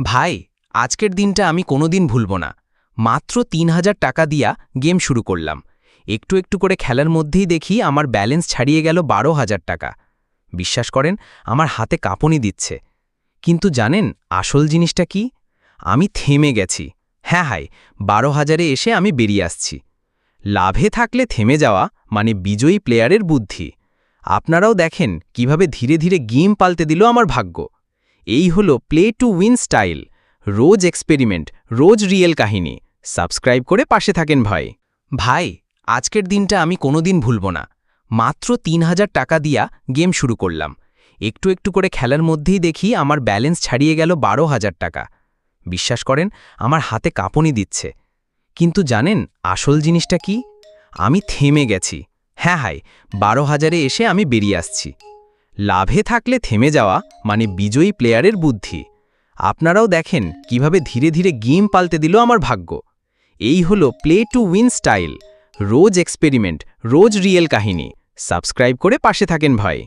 ভাই, আজকের দিনটা আমি কোনোদিন ভুলব না। মাত্র তিন হাজার টাকা দিয়া গেম শুরু করলাম। একটু একটু করে খেলার মধ্যেই দেখি আমার ব্যালেন্স ছাড়িয়ে গেল বারো হাজার টাকা। বিশ্বাস করেন, আমার হাতে কাঁপনি দিচ্ছে। কিন্তু জানেন আসল জিনিসটা কি? আমি থেমে গেছি। হ্যাঁ হাই, বারো হাজারে এসে আমি বেরিয়ে আসছি। লাভে থাকলে থেমে যাওয়া মানে বিজয়ী প্লেয়ারের বুদ্ধি। আপনারাও দেখেন কীভাবে ধীরে ধীরে গেম পাল্টে দিল আমার ভাগ্য। এই হলো প্লে টু উইন স্টাইল রোজ এক্সপেরিমেন্ট রোজ রিয়েল কাহিনী। সাবস্ক্রাইব করে পাশে থাকেন ভাই। ভাই, আজকের দিনটা আমি কোনোদিন ভুলব না। মাত্র তিন হাজার টাকা দিয়া গেম শুরু করলাম। একটু একটু করে খেলার মধ্যেই দেখি আমার ব্যালেন্স ছাড়িয়ে গেল বারো হাজার টাকা। বিশ্বাস করেন, আমার হাতে কাঁপনি দিচ্ছে। কিন্তু জানেন, আসল জিনিসটা কি? আমি থেমে গেছি। হ্যাঁ হাই বারো হাজারে এসে আমি বেরিয়ে আসছি। লাভে থাকলে থেমে যাওয়া মানে বিজয়ী প্লেয়ারের বুদ্ধি। আপনারাও দেখেন কীভাবে ধীরে ধীরে গেম পালতে দিল আমার ভাগ্য। এই হলো প্লে টু উইন স্টাইল রোজ এক্সপেরিমেন্ট রোজ রিয়েল কাহিনী। সাবস্ক্রাইব করে পাশে থাকেন ভাই।